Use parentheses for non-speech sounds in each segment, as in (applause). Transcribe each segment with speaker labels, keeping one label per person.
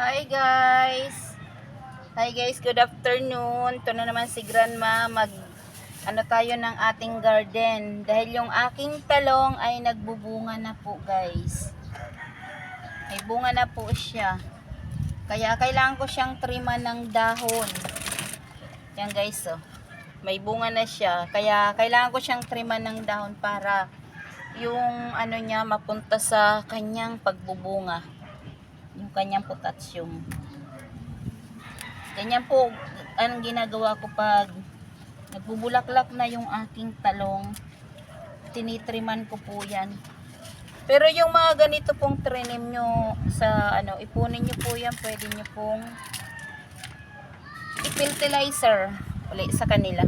Speaker 1: Hi guys! Hi guys, good afternoon. Ito na naman si Grandma mag ano tayo ng ating garden. Dahil yung aking talong ay nagbubunga na po guys. May bunga na po siya. Kaya kailangan ko siyang triman ng dahon. Yan guys oh. May bunga na siya. Kaya kailangan ko siyang triman ng dahon para yung ano niya mapunta sa kanyang pagbubunga yung kanyang potassium. Ganyan po ang ginagawa ko pag nagbubulaklak na yung aking talong. Tinitriman ko po yan. Pero yung mga ganito pong trinim nyo sa ano, ipunin nyo po yan, pwede nyo pong i-fertilizer uli sa kanila.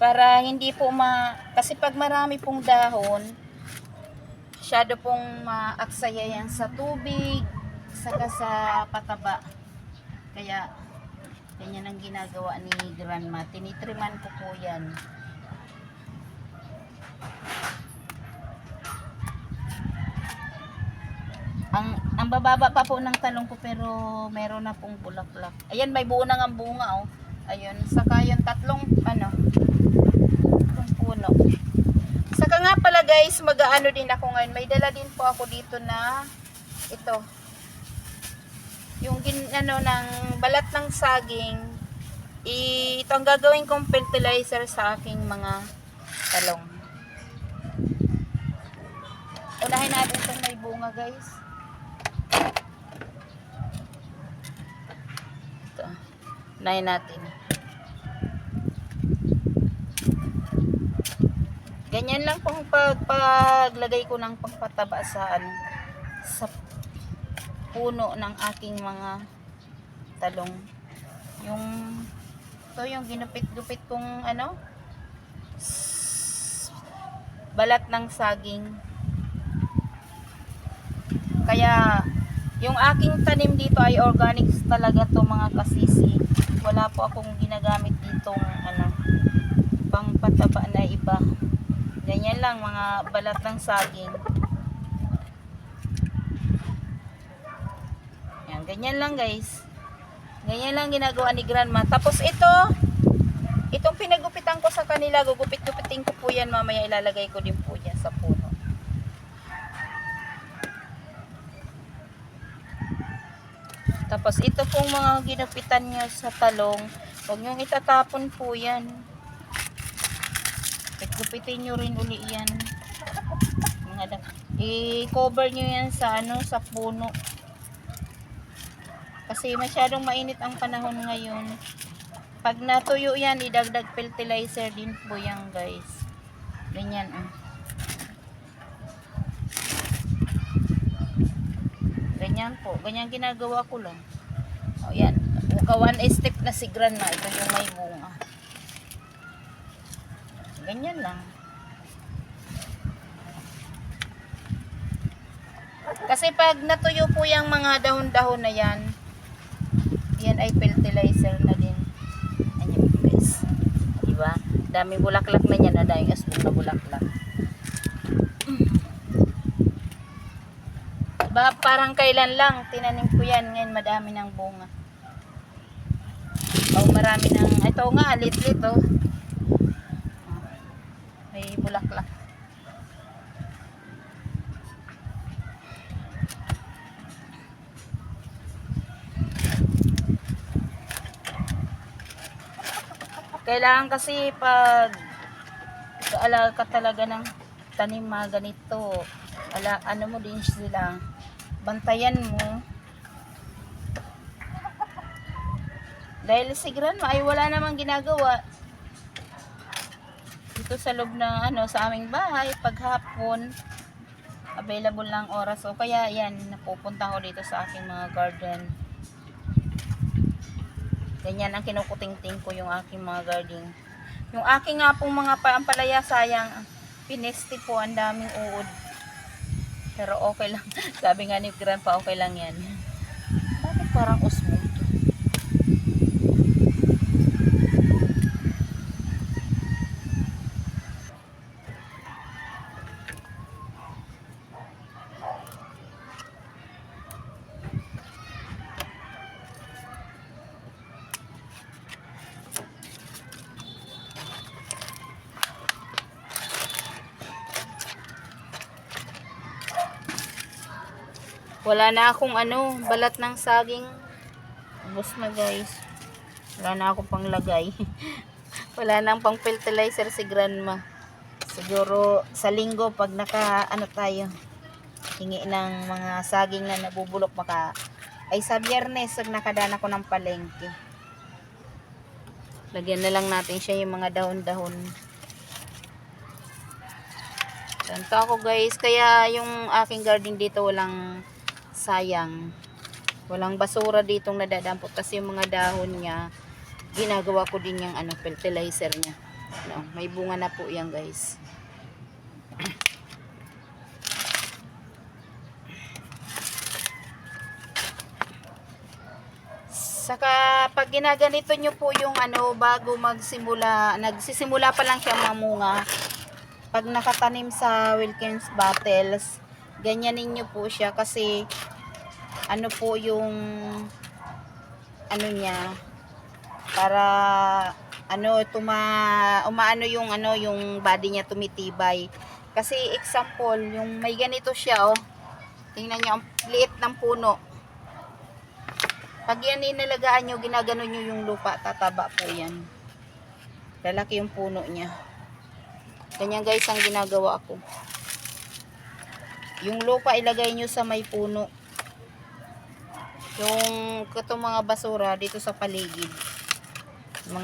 Speaker 1: Para hindi po ma kasi pag marami pong dahon masyado pong maaksaya yan sa tubig saka sa pataba. Kaya ganyan ang ginagawa ni grandma. Tinitriman ko po yan. Ang ang bababa pa po ng talong ko pero meron na pong bulaklak. Ayan may buo na nga bunga oh. Ayun saka yung tatlong ano puno. Saka nga pala guys, mag-aano din ako ngayon. May dala din po ako dito na ito. Yung gin, ano, ng balat ng saging. Ito ang gagawin kong fertilizer sa aking mga talong. Unahin natin itong may bunga guys. Ito. Unahin natin. Ganyan lang pong pag, paglagay ko ng pangpataba sa ano, sa puno ng aking mga talong. Yung to yung ginupit-gupit kong ano balat ng saging. Kaya yung aking tanim dito ay organics talaga to mga kasisi. Wala po akong ginagamit ditong ano pangpataba na iba. Ganyan lang, mga balat ng saging. Yan, ganyan lang guys. Ganyan lang ginagawa ni grandma. Tapos ito, itong pinagupitan ko sa kanila, gugupit-gupitin ko po yan mamaya ilalagay ko din po yan sa puno. Tapos ito pong mga ginupitan nyo sa talong, huwag nyo itatapon po yan. Gupitin nyo rin uli yan. Mga I-cover nyo yan sa ano, sa puno. Kasi masyadong mainit ang panahon ngayon. Pag natuyo yan, idagdag fertilizer din po yan guys. Ganyan ah. Ganyan po. Ganyan ginagawa ko lang. O yan. Muka one step na si grandma. Ito yung may bunga. Ganyan lang. Kasi pag natuyo po yung mga dahon-dahon na yan, yan ay fertilizer na din. Ayan guys. Diba? Dami bulaklak na yan. Dahil asbog na bulaklak. Ba, parang kailan lang, tinanim ko yan. Ngayon madami ng bunga. O marami ng, ito nga, lit-lit oh. May bulaklak. Kailangan kasi pag alaga ka talaga ng tanim mga ganito, ala, ano mo din sila, bantayan mo. Dahil si grandma ay wala namang ginagawa, dito sa loob ng ano sa aming bahay paghapon available lang oras. O kaya yan napupunta ko dito sa aking mga garden. Ganyan ang kinukuting-ting ko yung aking mga garden. Yung aking nga pong mga paampalaya sayang pinesti po ang daming uod. Pero okay lang. (laughs) Sabi nga ni grandpa okay lang yan. Bakit parang usmo to Wala na akong ano, balat ng saging. Ubus na guys. Wala na akong panglagay. (laughs) Wala nang pang fertilizer si grandma. Siguro sa linggo pag naka ano tayo hingi ng mga saging na nabubulok maka ay sa biyernes pag nakadaan ako ng palengke. Lagyan na lang natin siya yung mga dahon-dahon. Ganito ako guys. Kaya yung aking garden dito walang sayang. Walang basura ditong nadadampot kasi yung mga dahon niya ginagawa ko din yung ano, fertilizer niya. No, may bunga na po yan guys. (clears throat) Saka pag ginaganito nyo po yung ano bago magsimula, nagsisimula pa lang siya mamunga. Pag nakatanim sa Wilkins bottles, ganyanin nyo po siya kasi ano po yung ano niya para ano tuma umaano yung ano yung body niya tumitibay. Kasi example, yung may ganito siya oh. Tingnan niyo ang liit ng puno. Pag yan inalagaan nyo, ginagano nyo yung lupa, tataba po yan. Lalaki yung puno niya. Ganyan guys ang ginagawa ko. Yung lupa ilagay nyo sa may puno. Yung katong mga basura dito sa paligid.